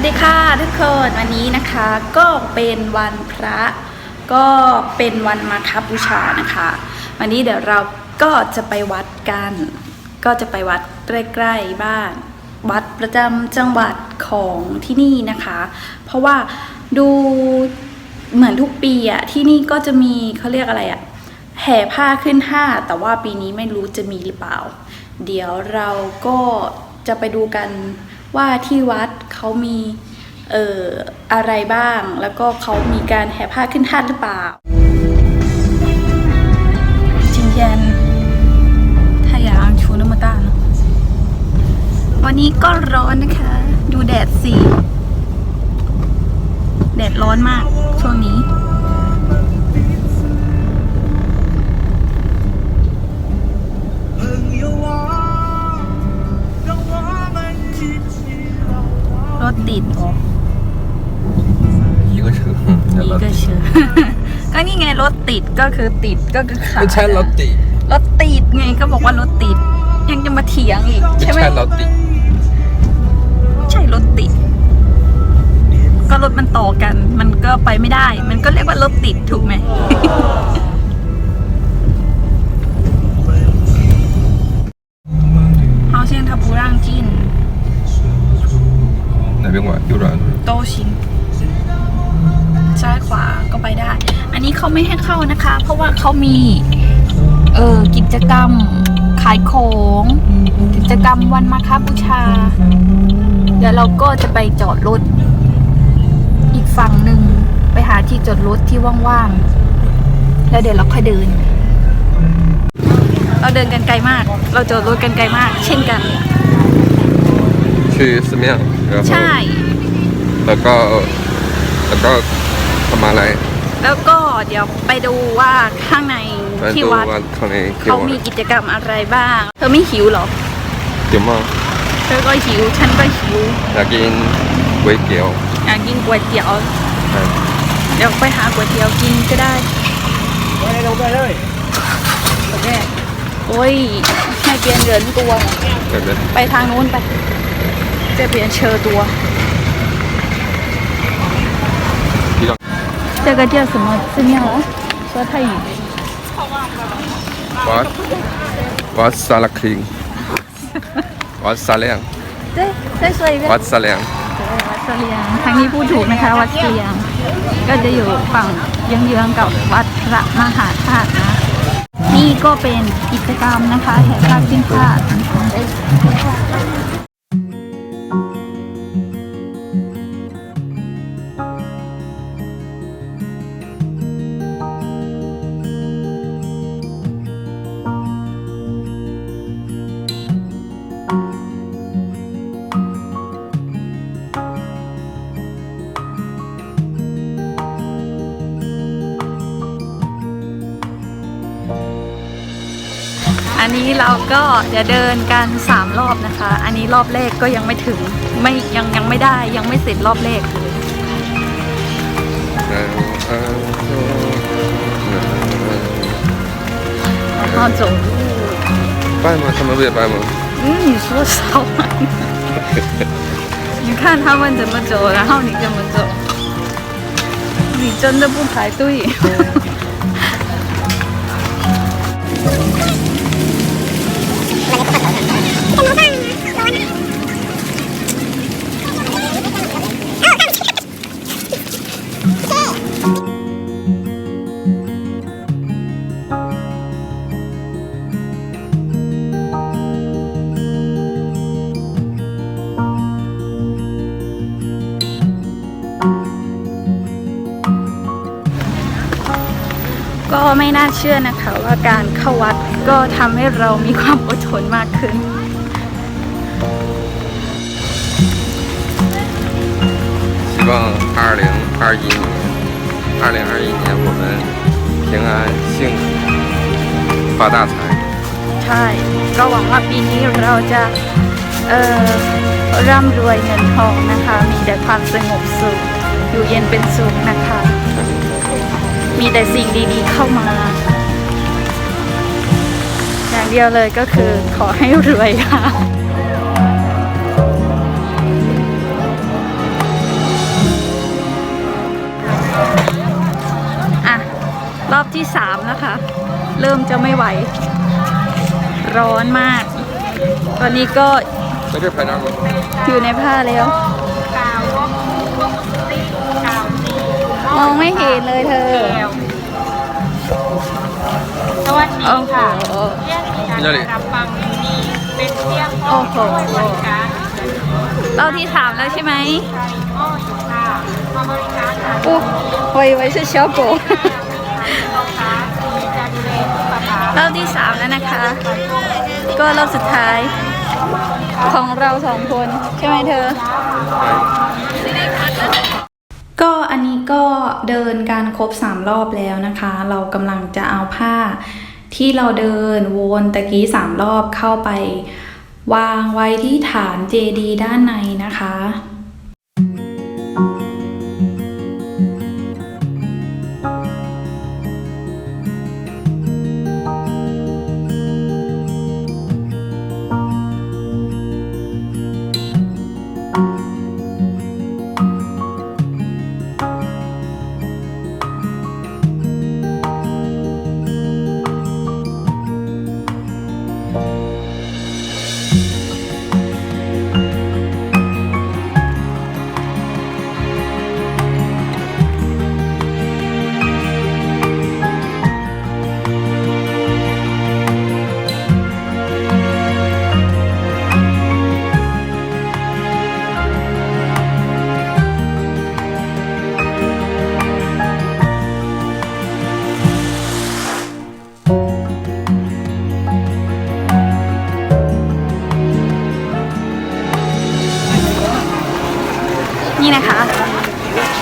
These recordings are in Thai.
วัสดีค่ะทุกคนวันนี้นะคะก็เป็นวันพระ ก็เป็นวันมาคบูชานะคะ วันนี้เดี๋ยวเราก็จะไปวัดกัน ก็จะไปวัดใกล้ๆบ้าน วัดประจำจังหวัดของที่นี่นะคะ เพราะว่าดูเหมือนทุกปีอะที่นี่ก็จะมีเขาเรียกอะไรอะแห่ผ้าขึ้นห้าแต่ว่าปีนี้ไม่รู้จะมีหรือเปล่า เดี๋ยวเราก็จะไปดูกัน ว่าที่วัดเขามีเอออะไรบ้าง แล้วก็เขามีการแห่ผ้าขึ้นท่านหรือเปล่าจริงยันถ้าอยากชูน้ำมาต้านวันนี้ก็ร้อนนะคะ ดูแดดสิ แดดร้อนมากช่วงนี้ ติดเหรอ 一个车， อีกก็เชื่อ ก็นี่ไงรถติดก็คือติดก็คือขา ไม่ใช่รถติด รถติดไงก็บอกว่ารถติด ยังจะมาเถียงอีก ไม่ ใช่ไหม ใช่รถติด ใช่รถติด ก็รถมันต่อกัน มันก็ไปไม่ได้ มันก็เรียกว่ารถติดถูกไหม เข้านะคะ เพราะว่าเขามีเออกิจกรรมขายของ กิจกรรมวันมาคาบูชา เดี๋ยวเราก็จะไปจอดรถ อีกฝั่งหนึ่งไปหาที่จอดรถที่ว่างๆ แล้วเดี๋ยวเราค่อยเดิน เราเดินกันไกลมาก เราจอดรถกันไกลมาก เช่นกัน คือสเมียใช่ แล้วก็แล้วก็ทำอะไร แล้วก็เดี๋ยวไปดูว่าข้างในไปที่ดูวัดว่าข้างในที่เขาวัดมีกิจกรรมอะไรบ้าง เธอไม่หิวเหรอเดี๋ยวมาเธอก็หิว ฉันก็หิว อยากกินก๋วยเตี๋ยว อยากกินก๋วยเตี๋ยวใช่เดี๋ยวไปหาก๋วยเตี๋ยวกินก็ได้ไปลงไปเลยโอเคโอ้ยให้เปลี่ยนเหรียญตัวเดี๋ยวเดี๋ยวไปทางนู้นไป จะเปลี่ยนเชอตัว พี่ต้อง 这个叫什么寺庙啊？说泰语。 วัดวัดสารคิงวัดสาเลียง 对，再说一遍。 วัดสาเลียง วัดเสลียงทางนี้พูดถูกนะคะ วัดเสลียง ก็จะอยู่ฝั่งเยื้องๆกับวัดพระมหาธาตุนะ นี่ก็เป็นกิจกรรมนะคะแห่ผ้าสิ้นผ้าตุ เราก็จะเดินกันสามรอบนะคะ อันนี้รอบแรกก็ยังไม่ถึง ไม่ยังยังไม่ได้ยังไม่เสร็จรอบแรก 然后走路。拜吗？他们不也拜吗？嗯，你说少了。你看他们怎么走，然后你怎么走。你真的不排队。 น่าเชื่อนะคะว่าการเข้าวัดก็ทำให้เรามีความอดทนมากขึ้น 希望二零二一年，二零二一年我们平安幸福发大财。 ใช่ ก็หวังว่าปีนี้เราจะเอ่อร่ำรวยเงินทองนะคะ มีแต่ความสงบสุข อยู่เย็นเป็นสุขนะคะ มีแต่สิ่งดีๆเข้ามา อย่างเดียวเลยก็คือขอให้รวยค่ะอะรอบที่สามนะคะ เริ่มจะไม่ไหว ร้อนมาก ตอนนี้ก็อยู่ในผ้าแล้ว มองไม่เห็นเลยเธอ สวัสดีโอ้โหค่ะเรียกดิฉันรับฟังดีเป็นเที่ยงโอ้โหบริการเราที่สามแล้วใช่ไหมใช้หม้ออยู่ค่ะมาบริการค่ะอู้ไว้ไว้ชื่อเชอโกลูกค้ามีจะดูแลทุกประการรอบที่สามแล้วนะคะ ก็รอบสุดท้าย ของเราสองคน ใช่ไหมเธอก็อันนี้ ก็เดินการครบ 3 รอบแล้วนะคะ เรากำลังจะเอาผ้าที่เราเดินวนตะกี้ 3 รอบเข้าไป วางไว้ที่ฐานเจดีด้านในนะคะ นี่นะคะ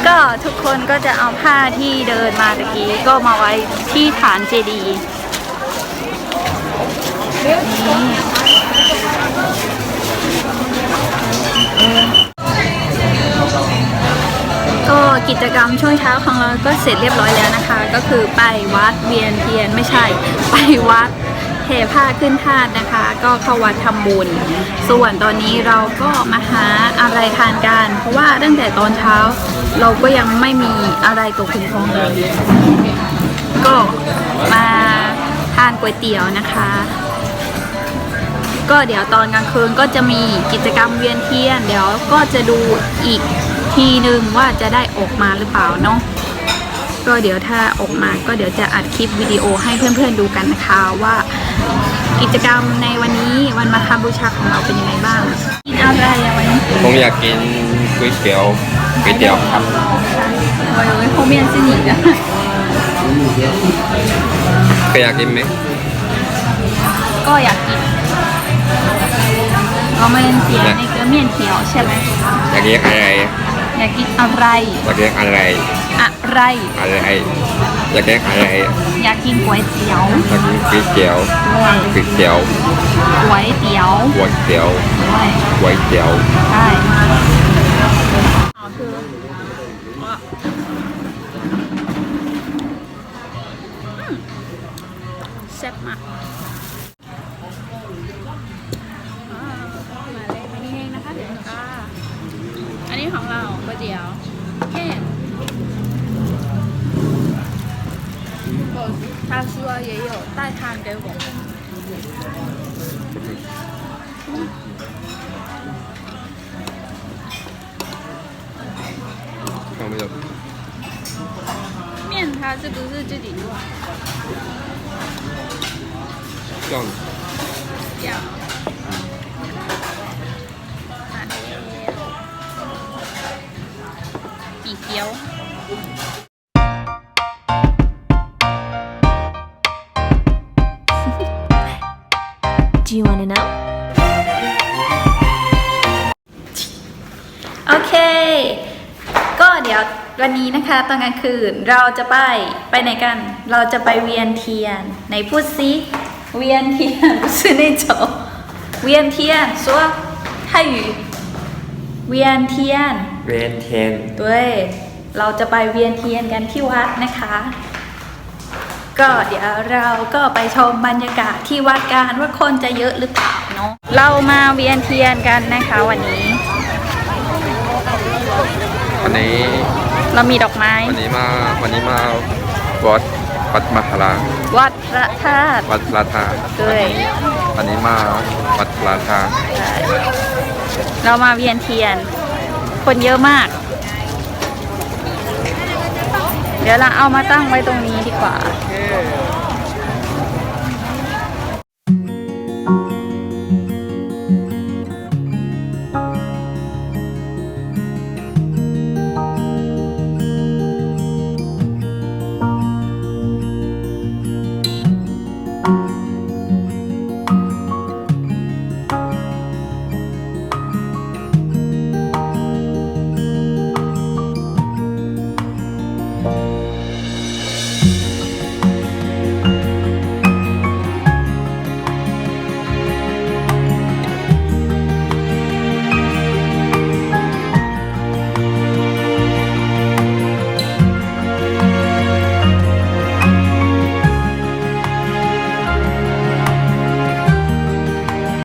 ก็ทุกคนก็จะเอาผ้าที่เดินมาตะกี้ก็มาไว้ที่ฐานเจดีย์นี่ก็กิจกรรมช่วงเช้าของเราก็เสร็จเรียบร้อยแล้วนะคะ ก็คือไปวัดเวียนเทียนไม่ใช่ ไปวัด เทผ้าขึ้นธาตุนะคะ ก็เข้าวัดทำบุญ ส่วนตอนนี้เราก็มาหาอะไรทานกัน เพราะว่าตั้งแต่ตอนเช้า เราก็ยังไม่มีอะไรตกถึงท้องเลย ก็มาทานก๋วยเตี๋ยวนะคะ ก็เดี๋ยวตอนกลางคืนก็จะมีกิจกรรมเวียนเทียน เดี๋ยวก็จะดูอีกทีหนึ่งว่าจะได้ออกมาหรือเปล่าเนาะ ก็เดี๋ยวถ้าออกมาก็เดี๋ยวจะอัดคลิปวิดีโอให้เพื่อนๆดูกันนะคะว่ากิจกรรมในวันนี้วันมาคาบูชาของเราเป็นยังไงบ้างกินอะไรอะวันนี้ผมอยากกินก๋วยเตี๋ยวก๋วยเตี๋ยวครับโอ้ยโคเมียนซินิกอะเคยอยากกินไหมก็อยากกินเราไม่เสียในเกลือเมียนเขียวใช่ไหมอยากกินอะไรอยากกินอะไรอยากกินอะไรอะ ไร อะไรอยากกินอะไรอยากกินก๋วยเตี๋ยวอยากกินก๋วยเตี๋ยวด้วยก๋วยเตี๋ยวก๋วยเตี๋ยวก๋วยเตี๋ยวด้วยก๋วยเตี๋ยวใช่แซ่บมากอ่ามาเลยมานี่เองนะคะเดี๋ยวค่ะอันนี้ของเราก๋วยเตี๋ยวแห้ 他说也有带汤给我。看没有？面他是不是自己做？这样要。比标。Do ววันนี้นะคะตอนกลางคืนเราจะไปไปไหนกัน เราจะไปเวียนเทียนไหนพูดซิเวียนเทียน 不是那种เวียนเทียน说泰语เวียนเทียน เวียนเทียน ด้วยเราจะไปเวียนเทียนกันที่วัดนะคะ ก็เดี๋ยวเราก็ไปชมบรรยากาศที่วัดกันว่าคนจะเยอะหรือเปล่าเนาะ เรามาเวียนเทียนกันนะคะวันนี้ วันนี้ เรามีดอกไม้ วันนี้มาวันนี้มาวัดไปวัดมหาราวัดพระธาตุวัดพระธาตุด้วยอันนี้มาวัดพระธาตุใช่เรามาเวียนเทียน คนเยอะมาก เดี๋ยวเราเอามาตั้งไว้ตรงนี้ดีกว่า